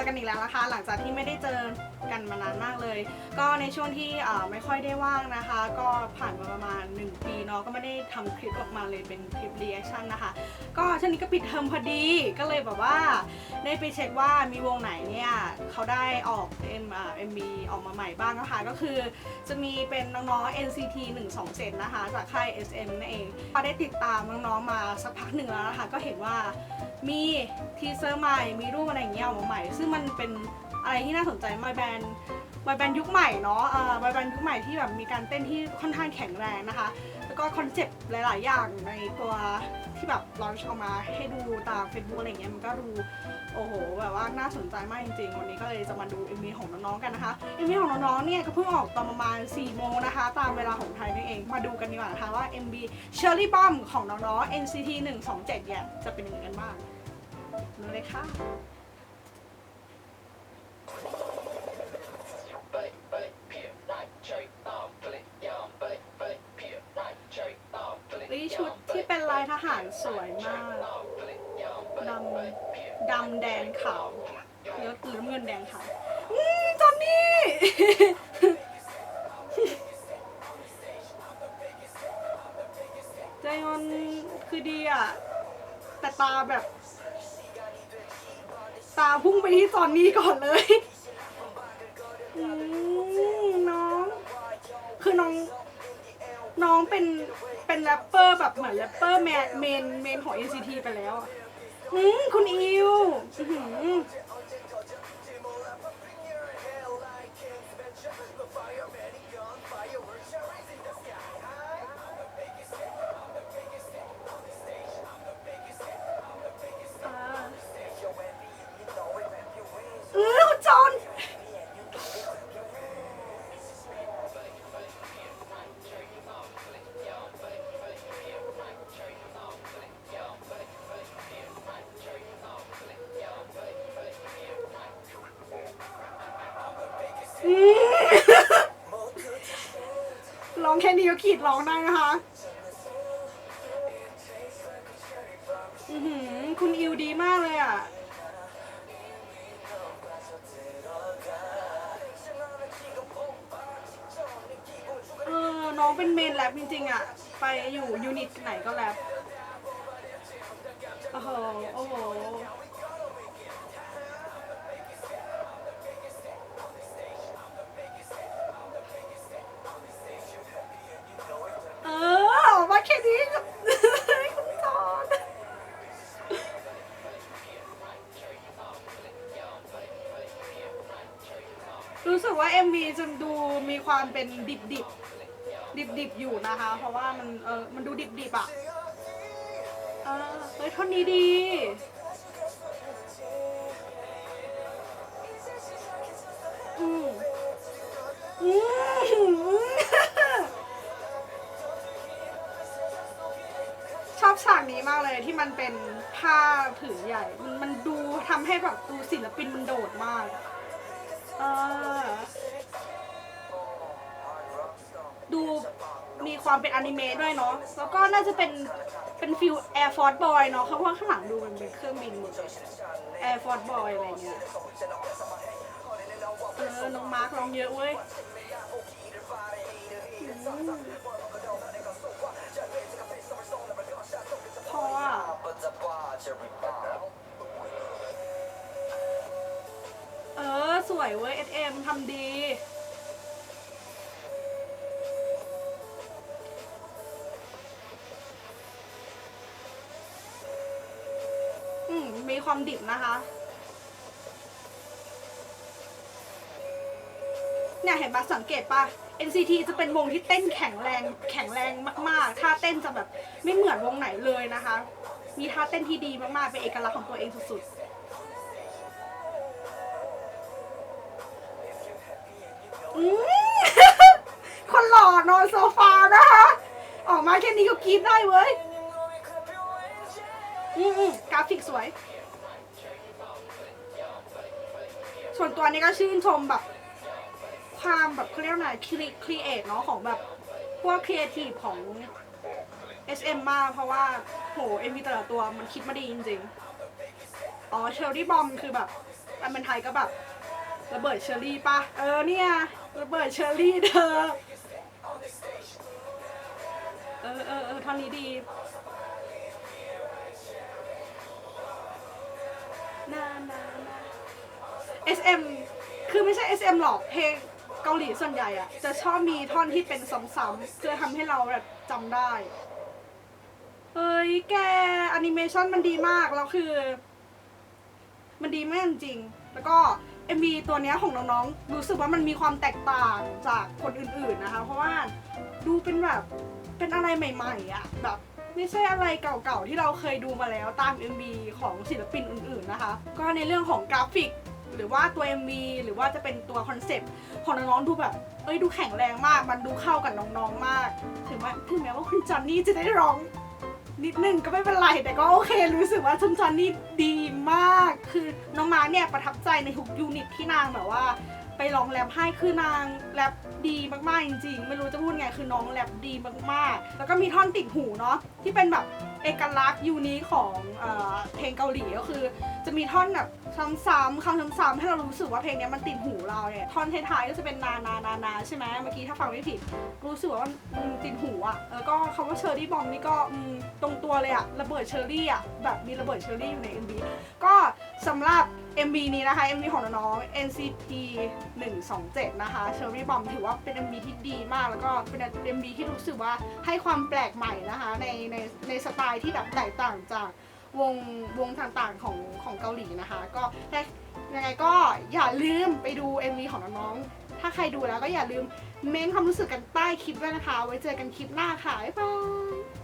อกันอีกแล้วนะคะ หลังจากที่ไม่ได้เจอกันมานานมากเลย ก็ในช่วงที่ไม่ค่อยได้ว่างนะคะ ก็ผ่านมาประมาณ 1 ปีเนาะก็ไม่ได้ทำคลิปออกมาเลยเป็นคลิปรีแอคชั่นนะคะ ก็ช่วงนี้ก็ปิดเทอมพอดีก็เลยแบบว่า ได้ไปเช็คว่ามีวงไหนเนี่ยเขาได้ออก M อ่า MV ออกมาใหม่บ้างนะคะ ก็คือจะมีเป็นน้องๆ NCT 127 นะคะ จากค่าย SM นั่นเองพอได้ติดตามน้องๆมาสักพักหนึ่งแล้วนะคะ ก็เห็นว่ามีทีเซอร์ใหม่มีรูปอะไรอย่างเงี้ยออกมาใหม่ซึ่งมันเป็นอะไรที่น่าสนใจมากแบรนด์บอยแบนด์ยุคใหม่เนาะเอ่อบอยแบนด์ยุคใหม่ที่แบบมีการเต้นที่ค่อนข้างแข็งแรงนะคะ แล้วก็คอนเซปต์หลาย ๆ อย่างในตัวที่แบบลอนช์ออกมาให้ดูตาม Facebook อะไรเงี้ยมันก็ดูโอ้โหแบบว่าน่าสนใจมากจริง ๆ วันนี้ก็เลยจะมาดู MV ของน้อง ๆ กันนะคะ MV ของน้อง ๆ เนี่ยก็เพิ่งออกตอนประมาณ 4 โมงนะคะ ตามเวลาของไทยนั่นเอง มาดูกันดีกว่านะคะว่า MV Cherry Bomb ของน้อง ๆ NCT 127เนี่ยจะเป็นยังไงกันบ้างดูเลยค่ะ ชุดที่เป็นลายทหารสวยมาก ดำ ดำแดงขาวเยอะคือน้ำเงินแดงขาวอืมจอนนี่ ใจยอนคือดีอะ แต่ตาแบบ ตาพุ่งไปที่จอนนี่ก่อนเลยอืมน้อง คือน้อง น้องเป็นเป็นแรปเปอร์แบบเหมือนแรปเปอร์แมนเมนเมนของ NCT ไปแล้วอะอืมคุณอิวหือ ร้องแค่นี้ก็ขีดร้องได้นะคะหือคุณอิวดีมากเลยอะ เออ น้องเป็นเมนแรปจริงๆอะ ไปอยู่ยูนิตไหนก็แรป รู้สึกว่า MV จะดูมีความเป็นดิบดิบดิบดิบๆอยู่นะคะ เพราะว่ามันเออมันดูดิบดิบๆอะเออเฮ้ยท่อนนี้ดีอืมอืมชอบฉากนี้มากเลยที่มันเป็นผ้าผืนใหญ่ มันมันดูทำให้แบบดูศิลปินมันโดดมาก ออดูมีความเป็นอนิเมะด้วยเนาะ แล้วก็น่าจะเป็นเป็นฟิล Air Force Boy เนาะเพราะว่าข้างหลังดูมันเป็นเครื่องบินหมดเลย Air Force Boy อะไรเงี้ย เออ น้องมาร์คร้องเยอะเว้ยพออะ ออ สวยเว้ย SM ทำดี อืม มีความดิบนะคะ เนี่ยเห็นปะสังเกตปะ NCT จะเป็นวงที่เต้นแข็งแรงแข็งแรงมากๆ ท่าเต้นจะแบบไม่เหมือนวงไหนเลยนะคะ มีท่าเต้นที่ดีมากๆ เป็นเอกลักษณ์ของตัวเองสุดๆ อืม คนหล่อนอนโซฟานะคะ ออกมาแค่นี้ก็กรี๊ดได้เว้ย อืมอืมกราฟิกสวย ส่วนตัวนี้ก็ชื่นชมแบบ ความแบบเขาเรียกว่าไงครีครีเอทเนาะของแบบ พวกครีเอทีฟของ SM มากเพราะว่าโห MV แต่ละตัวมันคิดมาดีจริงๆ อ๋อเชอร์รี่บอมคือแบบอันเป็นไทยก็แบบ ระเบิดเชอรี่ปะเออเนี่ยระเบิดเชอรี่เธอเออเออเออท่อนนี้ดีนานานา SM คือไม่ใช่ SM หรอกเพลงเกาหลีส่วนใหญ่อะจะชอบมีท่อนที่เป็นซ้ำๆเพื่อทำให้เราแบบจำได้ เฮ้ยแกแอนิเมชันมันดีมาก แล้วคือ มันดีมากจริง แล้วก็ MV ตัวเนี้ยของน้องๆ รู้สึกว่ามันมีความแตกต่างจากคนอื่นๆนะคะ เพราะว่าดูเป็นแบบเป็นอะไรใหม่ๆอะแบบไม่ใช่อะไรเก่าๆ ที่เราเคยดูมาแล้วตาม MV ของศิลปินอื่นๆนะคะ ก็ในเรื่องของกราฟิก หรือว่าตัว MV หรือว่าจะเป็นตัวคอนเซปต์ของน้องๆดูแบบ เอ้ยดูแข็งแรงมาก มันดูเข้ากับน้องๆมาก ถึงแม้ถึงแม้ว่าคุณจอนนี่จะได้ร้อง นิดนึงก็ไม่เป็นไร แต่ก็โอเค รู้สึกว่าชุมชนนี่ดีมาก คือน้องมาเนี่ยประทับใจในทุกยูนิตที่นางแบบว่า ไปลองแรปให้คือนางแรปดีมากๆจริงๆ ไม่รู้จะพูดไงคือน้องแรปดีมากๆ แล้วก็มีท่อนติดหูเนาะที่เป็นแบบ เอกลักษณ์ยูนิของเออเพลงเกาหลีก็คือ จะมีท่อนแบบซ้ำๆคำซ้ำๆให้เรารู้สึกว่าเพลงเนี้ยมันติดหูเราเนี่ยท่อนท้ายๆก็จะเป็นนานานานาใช่ไหมเมื่อกี้ถ้าฟังไม่ผิด รู้สึกว่ามันอืมติดหูอะแล้วก็คำว่าเชอร์รี่บอมนี่ก็อืมตรงตัวเลยอะระเบิดเชอร์รี่อะแบบมีระเบิดเชอร์รี่อยู่ใน MV ก็สำหรับ MV นี้นะคะ MV ของน้องๆ NCT 127 นะคะ Cherry Bomb ถือว่าเป็น MV ที่ดีมาก แล้วก็เป็น MV ที่รู้สึกว่าให้ความแปลกใหม่นะคะ ในในในสไตล์ที่แบบแตกต่างจากวงวงต่างๆของของเกาหลีนะคะ ก็ยังไงก็อย่าลืมไปดู MV ของน้องๆ ถ้าใครดูแล้วก็อย่าลืมเม้นความรู้สึกกันใต้คลิปด้วยนะคะ ไว้เจอกันคลิปหน้าค่ะ บ๊ายบาย